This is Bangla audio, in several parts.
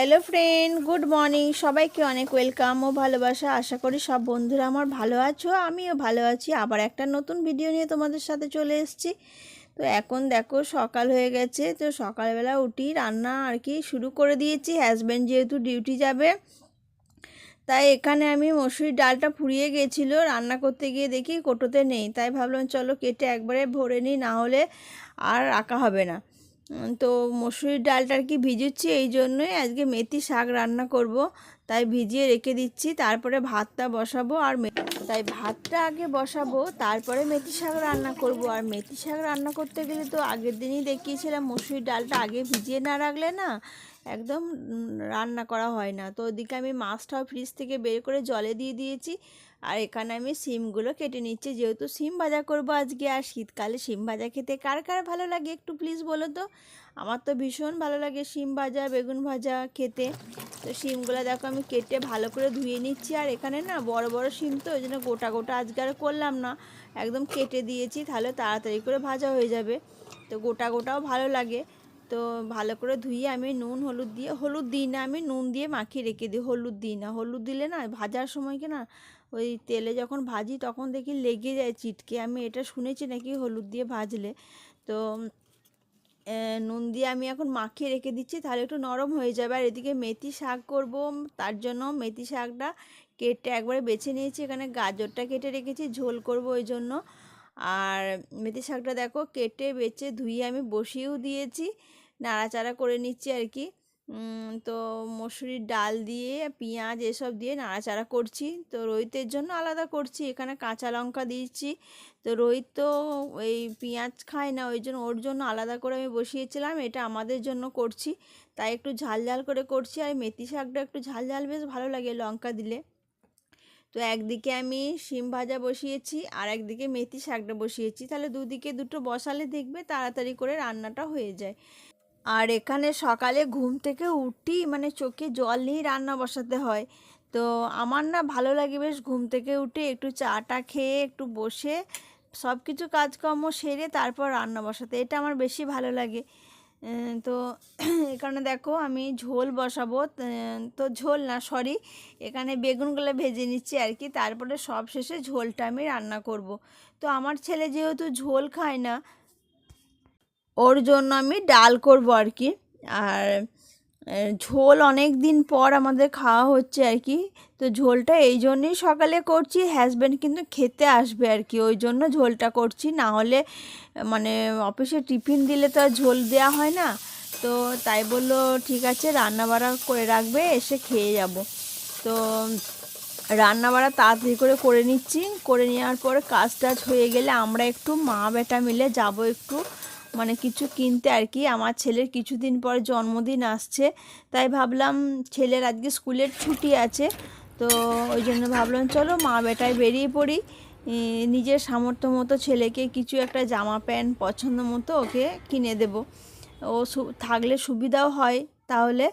Hello friend, good morning. সবাইকে অনেক ওয়েলকাম ও ভালোবাসা। আশা করি সব বন্ধুরা আমার ভালো আছো, আমিও ভালো আছি। আবার একটা নতুন ভিডিও নিয়ে তোমাদের সাথে চলে এসেছি। তো এখন দেখো, সকাল হয়ে গেছে। তো সকালবেলা উঠি, রান্না আর কি শুরু করে দিয়েছি। হাজব্যান্ড যেহেতু ডিউটি যাবে, তাই এখানে আমি মসুরির ডালটা ফুরিয়ে গেছিল। রান্না করতে গিয়ে দেখি কোটোতে নেই। তাই ভাবলাম, চলো কেটে একবারে ভরে নিই, না হলে আর রাখা হবে না। তো মসুরির ডালটা আর কি ভিজুচ্ছি এই জন্যই আজকে মেথি শাক রান্না করব। তাই ভিজিয়ে রেখে দিচ্ছি, তারপরে ভাতটা বসাবো আর তাই ভাতটা আগে বসাবো, তারপরে মেথি শাক রান্না করব। আর মেথি শাক রান্না করতে গেলে তো আগের দিনই দেখিয়েছিলাম, মসুরির ডালটা আগে ভিজিয়ে না রাখলে না একদম রান্না করা হয় না। তো ওদিকে আমি মাছটাও ফ্রিজ থেকে বের করে জলে দিয়ে দিয়েছি। আর এখানে আমি সিমগুলো কেটে নিচ্ছি। যেহেতু সিম ভাজা করব আজকে, আর শীতকালে সিম ভাজা খেতে কার কার ভালো লাগে একটু প্লিজ বলো তো? আমার তো ভীষণ ভালো লাগে সিম ভাজা, বেগুন ভাজা খেতে। তো সিমগুলো দেখো আমি কেটে ভালো করে ধুয়ে নিচ্ছি। আর এখানে না বড় বড় সিম তো, ওই জন্য গোটা গোটা আজকে আর করলাম না। একদম কেটে দিয়েছি, তাহলে তাড়াতাড়ি করে ভাজা হয়ে যাবে। তো গোটা, গোটাও ভালো লাগে। তো ভালো করে ধুয়ে আমি নুন, হলুদ দিয়ে, হলুদ দিই না, আমি নুন দিয়ে মাখিয়ে রেখে দিই, হলুদ দিই না। হলুদ দিলে না ভাজার সময় কি না ওই তেলে যখন ভাজি তখন দেখি লেগে যায়, চিটকে। আমি এটা শুনেছি নাকি হলুদ দিয়ে ভাজলে। তো নুন দিয়ে আমি এখন মাখিয়ে রেখে দিচ্ছি, তাহলে একটু নরম হয়ে যাবে। আর এদিকে মেথি শাক করব, তার জন্য মেথি শাকটা কেটে একবারে বেছে নিয়েছি। এখানে গাজরটা কেটে রেখেছি, ঝোল করব ওই জন্য। আর মেথি শাকটা দেখো কেটে, বেছে, ধুয়ে আমি বসিয়েও দিয়েছি। নাড়াচাড়া করে নিচ্ছি আর কি। তো মসুরির ডাল দিয়ে, পেঁয়াজ এসব দিয়ে নাড়াচাড়া করছি। তো রোহিতের জন্য আলাদা করছি। এখানে কাঁচা লঙ্কা দিয়েছি। তো রোহিত তো ওই পেঁয়াজ খায় না, ওই জন্য ওর জন্য আলাদা করে আমি বসিয়েছিলাম। এটা আমাদের জন্য করছি। তাই একটু ঝাল ঝাল করে করছি। আর মেথি শাকটা একটু ঝাল ঝাল, বেশ ভালো লাগে লঙ্কা দিলে। তো একদিকে আমি শিম ভাজা বসিয়েছি, আর একদিকে মেথি শাকটা বসিয়েছি। তাহলে দুদিকে দুটো বসালে দেখবে তাড়াতাড়ি করে রান্নাটা হয়ে যায়। আর এখানে সকালে ঘুম থেকে উঠি মানে চোখে জল নিয়েই রান্না বসাতে হয়। তো আমার না ভালো লাগে বেশ ঘুম থেকে উঠে একটু চাটা খেয়ে, একটু বসে সব কিছু কাজকর্ম সেরে তারপর রান্না বসাতে, এটা আমার বেশি ভালো লাগে। তো এখানে দেখো আমি ঝোল বসাবো তো ঝোল না, সরি, এখানে বেগুনগুলো ভেজে নিচ্ছি আর কি, তারপরে সব শেষে ঝোলটা আমি রান্না করব। তো আমার ছেলে যেহেতু ঝোল খায় না ওর জন্য আমি ডাল করব আর কি। আর ঝোল অনেক দিন পর আমাদের খাওয়া হচ্ছে আর কি। তো ঝোলটা এই জন্যই সকালে করছি হাজব্যান্ড কিন্তু খেতে আসবে আর কি। ওই জন্য ঝোলটা করছি, না হলে মানে অফিসে টিফিন দিলে তো আর ঝোল দেওয়া হয় না। তো তাই বলল, ঠিক আছে রান্না বাড়া করে রাখবে, এসে খেয়ে যাব। তো রান্না বাড়া তাড়াতাড়ি করে করে নিচ্ছি। করে নেওয়ার পরে কাজ টাজ হয়ে গেলে আমরা একটু মা বেটা মিলে যাব একটু। মানে কিছু কিনতে আর কি। আমার ছেলের কিছুদিন পর জন্মদিন আসছে, তাই ভাবলাম ছেলের আজকে স্কুলের ছুটি আছে, তো ওই জন্য ভাবলাম চলো মা বেটায় বেরিয়ে পড়ি। নিজের সামর্থ্য মতো ছেলেকে কিছু একটা জামা প্যান্ট পছন্দ মতো ওকে কিনে দেব। ও থাকলে সুবিধাও হয়, তাহলে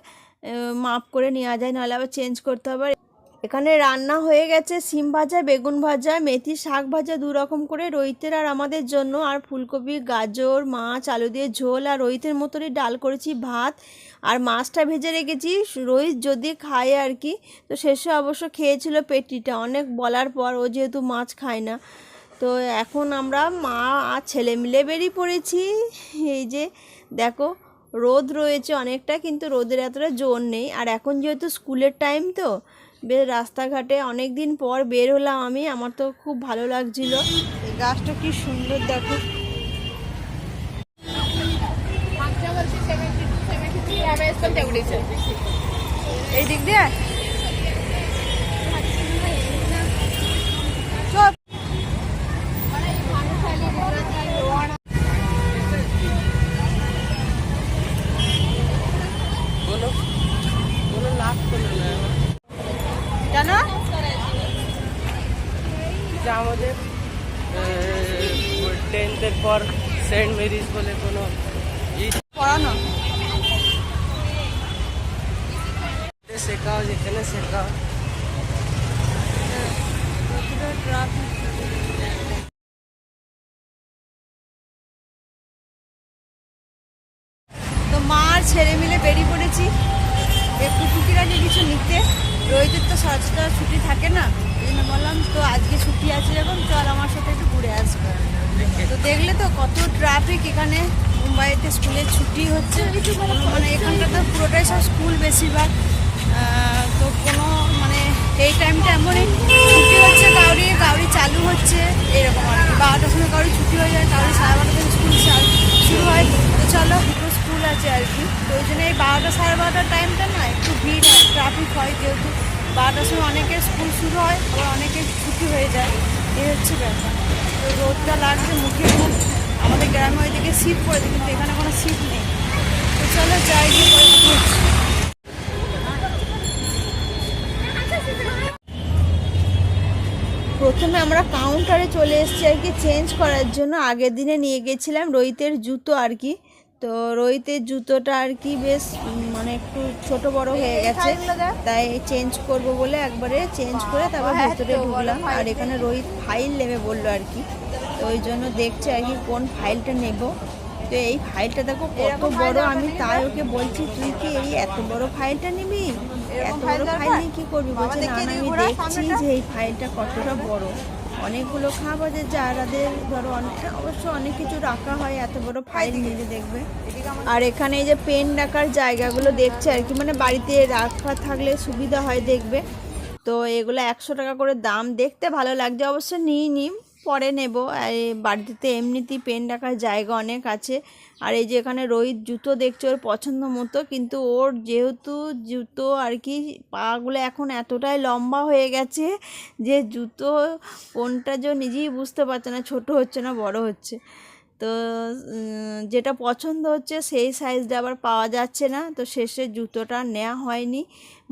মাপ করে নেওয়া যায়, নাহলে আবার চেঞ্জ করতে হবে। এখানে রান্না হয়ে গেছে সিম ভাজা, বেগুন ভাজা, মেথি শাক ভাজা দু রকম করে রোহিতের আর আমাদের জন্য। আর ফুলকপি, গাজর, মাছ, আলু দিয়ে ঝোল আর রোহিতের মতনই ডাল করেছি ভাত। আর মাছটা ভেজে রেখেছি, রোহিত যদি খায় আর কি, তো শেষে অবশ্য খেয়েছিল পেটিটা। অনেক বলার পর ও যেহেতু মাছ খায় না। তো এখন আমরা মা আর ছেলে মিলে বেরিয়ে পড়েছি। এই যে দেখো, রোদ রয়েছে অনেকটা, কিন্তু রোদের এতটা জোর নেই। আর এখন যেহেতু স্কুলের টাইম তো বেশ রাস্তাঘাটে অনেক দিন পর বের হলাম আমি। আমার তো খুব ভালো লাগছিল। এই গাছটা কি সুন্দর দেখো। এই দিক দিয়ে? মেরিজ বলে কোনো পড়ানো? শেখাও যেখানে শেখাও। তো মা আর ছেলে মিলে বেরিয়ে পড়েছি। একটু কিছু নিতে। রোহিতের তো সচটা ছুটি থাকে না, এই জন্য বললাম, তো আজকে ছুটি আছে যখন, চল আমার সাথে একটু ঘুরে আসবে। তো দেখলে তো কত ট্রাফিক এখানে। মুম্বাইতে স্কুলের ছুটি হচ্ছে। মানে এখানকার তো পুরোটাই সব স্কুল বেশিরভাগ। তো কোনো মানে এই টাইমটা এমনই, ছুটি হচ্ছে কাউরি কাউরি চালু হচ্ছে, এরকম আর কি। বারোটার সময় কাউরি ছুটি হয়ে যায়, কাউরি সাড়ে বারোটা থেকে স্কুল শুরু হয়। তো চলো আছে আর কি। তো ওই জন্য এই বারোটা সাড়ে বারোটার টাইমটা না একটু ভিড় হয় ট্রাফিক হয় যেহেতু। বারোটার সময় অনেকের স্কুল শুরু হয়, আবার অনেকের ছুটি হয়ে যায়। এই হচ্ছে ব্যাপার। তো রোদটা লাগছে মুখে মুখ আমাদের গ্রামে ওই দিকে শীত পড়েছে কিন্তু এখানে কোনো শীত নেই। তো চলো যাই। প্রথমে আমরা কাউন্টারে চলে এসেছি আর কি চেঞ্জ করার জন্য। আগের দিনে নিয়ে গেছিলাম রোহিতের জুতো আর কি। তো রোহিতের জুতোটা আর কি বেশ মানে একটু ছোট বড় হয়ে গেছে। তাই চেঞ্জ করব বলে একবারে চেঞ্জ করে তারপর ভেতরে ঢুকলাম। আর এখানে রোহিত ফাইল নেবে বলল আর কি। তো ওই জন্য দেখছে আর কি কোন ফাইলটা নেব। তো এই ফাইলটা দেখো কত বড় আমি তাই ওকে বলছি তুই কি এই এত বড় ফাইলটা নিবি? এত বড় ফাইল নিয়ে কি করবি? বলছে না, আমি দেখছি যে এই ফাইলটা কতটা বড়। অনেকগুলো খাব যে যারাদের ধরো অনেক, অবশ্য অনেক কিছু রাখা হয়, এত বড় ফাইল নিয়ে দেখবে। আর এখানে এই যে পেন রাখার জায়গাগুলো দেখছে আর কি মানে বাড়িতে রাখা থাকলে সুবিধা হয় দেখবে। তো এগুলো একশো টাকা করে দাম, দেখতে ভালো লাগছে। অবশ্য নিই নি পরে নেব। বাড়িতে এমনিতেই পেন রাখার জায়গা অনেক আছে। আর এই যে এখানে রোহিত জুতো দেখছে ওর পছন্দ মতো, কিন্তু ওর যেহেতু জুতো আর কি, পাগুলো এখন এতটাই লম্বা হয়ে গেছে যে জুতো কোনটা যে নিজেই বুঝতে পারছে না, ছোট হচ্ছে না, বড় হচ্ছে। তো যেটা পছন্দ হচ্ছে সেই সাইজটা আবার পাওয়া যাচ্ছে না। তো শেষে জুতোটা নেওয়া হয়নি।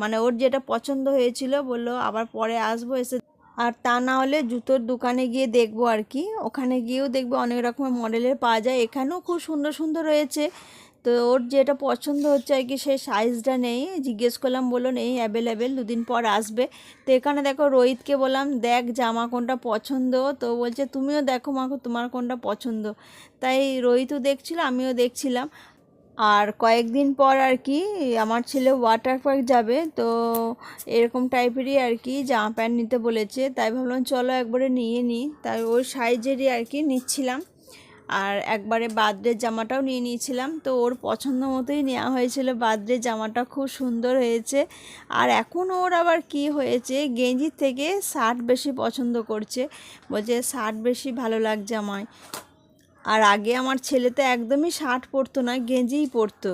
মানে ওর যেটা পছন্দ হয়েছিল বলল আবার পরে আসব এসে আর তা না হলে জুতোর দোকানে গিয়ে দেখব আর কি। ওখানে গিয়েও দেখব, অনেক রকমের মডেলের পাওয়া যায়। এখানেও খুব সুন্দর সুন্দর রয়েছে। তো ওর যেটা পছন্দ হচ্ছে আর কি সেই সাইজটা নেই। জিজ্ঞেস করলাম, বলল, নেই অ্যাভেলেবেল দুদিন পর আসবে। তো এখানে দেখো রোহিতকে বললাম, দেখ, জামা কোনটা পছন্দ? তো বলছে, তুমিও দেখো মাকে তোমার কোনটা পছন্দ? তাই রোহিতও দেখছিল, আমিও দেখছিলাম। আর কয়েকদিন পর আর কি আমার ছেলে ওয়াটার পার্ক যাবে, তো এরকম টাইপেরই আর কি জামা প্যান্ট নিতে বলেছে। তাই ভাবলাম চলো একবারে নিয়ে নিই। তাই ওই সাইজেরই আর কি নিচ্ছিলাম। আর একবারে বার্থডের জামাটাও নিয়ে নিয়েছিলাম। তো ওর পছন্দ মতোই নেওয়া হয়েছিল। বার্থডে জামাটা খুব সুন্দর হয়েছে। আর এখন ওর আবার কি হয়েছে, গেঞ্জির থেকে শার্ট বেশি পছন্দ করছে। বলছে শার্ট বেশি ভালো লাগছে আমায়। আর আগে আমার ছেলে তো একদমই শার্ট পরতো না, গেঞ্জিই পরতো।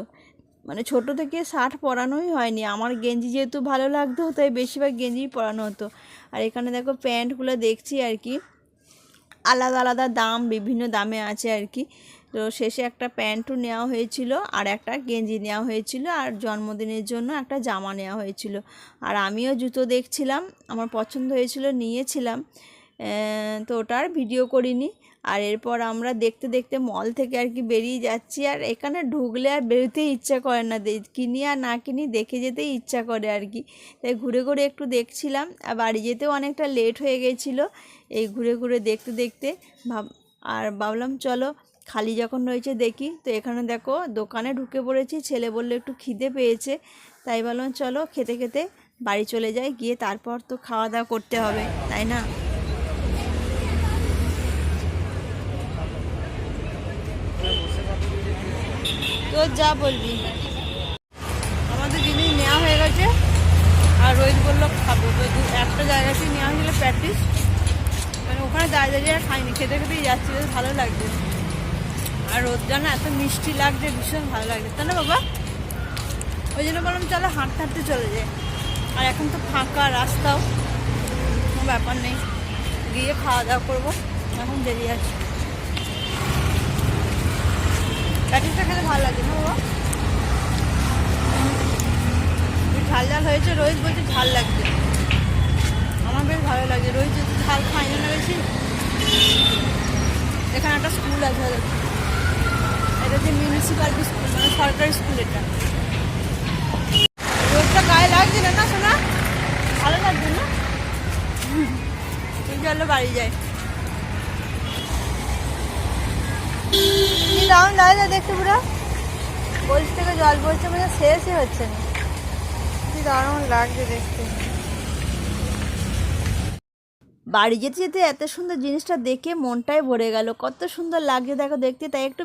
মানে ছোট থেকে শার্ট পরানোই হয়নি। আমার গেঞ্জি যেহেতু ভালো লাগতো, তাই বেশিরভাগ গেঞ্জিই পরানো হতো। আর এখানে দেখো প্যান্টগুলো দেখছি আর কি। আলাদা আলাদা দাম, বিভিন্ন দামে আছে আর কি। তো শেষে একটা প্যান্টও নেওয়া হয়েছিল আর একটা গেঞ্জি নেওয়া হয়েছিল আর জন্মদিনের জন্য একটা জামা নেওয়া হয়েছিল। আর আমিও জুতো দেখছিলাম, আমার পছন্দ হয়েছিল, নিয়েছিলাম। তো ওটার ভিডিও করিনি। আর এরপর আমরা দেখতে দেখতে মল থেকে আর কি বেরিয়ে যাচ্ছি। আর এখানে ঢুকলে আর বেরোতেই ইচ্ছা করে না। কিনি আর না কিনি দেখে যেতেই ইচ্ছা করে আর কি। তাই ঘুরে ঘুরে একটু দেখছিলাম। আর বাড়ি যেতেও অনেকটা লেট হয়ে গেছিল। এই ঘুরে ঘুরে দেখতে দেখতে ভাব আর ভাবলাম, চলো, খালি যখন রয়েছে দেখি। তো এখানে দেখো, দোকানে ঢুকে পড়েছি। ছেলে বলল, একটু খিদে পেয়েছে। তাই ভাবলাম, চলো, খেতে খেতে বাড়ি চলে যাই। গিয়ে তারপর তো খাওয়া দাওয়া করতে হবে। তাই না? তো যা বলবি। আমাদের জিনিস নেওয়া হয়ে গেছে, আর রোহিত বলল খাব। একটা জায়গাতেই নেওয়া হয়েছিল প্র্যাকটিস মানে ওখানে দাঁড়িয়ে দাঁড়িয়ে আর খাইনি, খেতে খেতেই যাচ্ছি, বেশ ভালো লাগছে। আর রোদটা না এত মিষ্টি লাগছে, ভীষণ ভালো লাগছে। তাই না বাবা? ওই জন্য বললাম, চলো হাঁটতে হাঁটতে চলে যাই। আর এখন তো ফাঁকা রাস্তাও, কোনো ব্যাপার নেই। গিয়ে খাওয়া দাওয়া করব। এখন দেরি আছে প্যাটিসটা খেতে ভালো লাগে, না বাবা? ঝাল ঝাল হয়েছে, রোহিত বলছে ঝাল লাগছে আমার বেশ ভালো লাগে, রোহিত যেহেতু ঝাল খাই না বেশি এখানে একটা স্কুল আছে। এটা হচ্ছে মিউনিসিপ্যাল স্কুল মানে সরকারি স্কুল এটা। রোদটা গায়ে লাগছে না না শোনা ভালো লাগছে না? চলো বাড়ি যাই কি দাম লাগে দেখতে পুরো। বলছি থেকে জল পড়ছে মানে শেষই হচ্ছে না। দারুণ লাগছে দেখতে। বাড়ি যেতে যেতে এত সুন্দর জিনিসটা দেখে মনটাই ভরে গেল। কত সুন্দর লাগছে, দেখো দেখতে, তাই একটু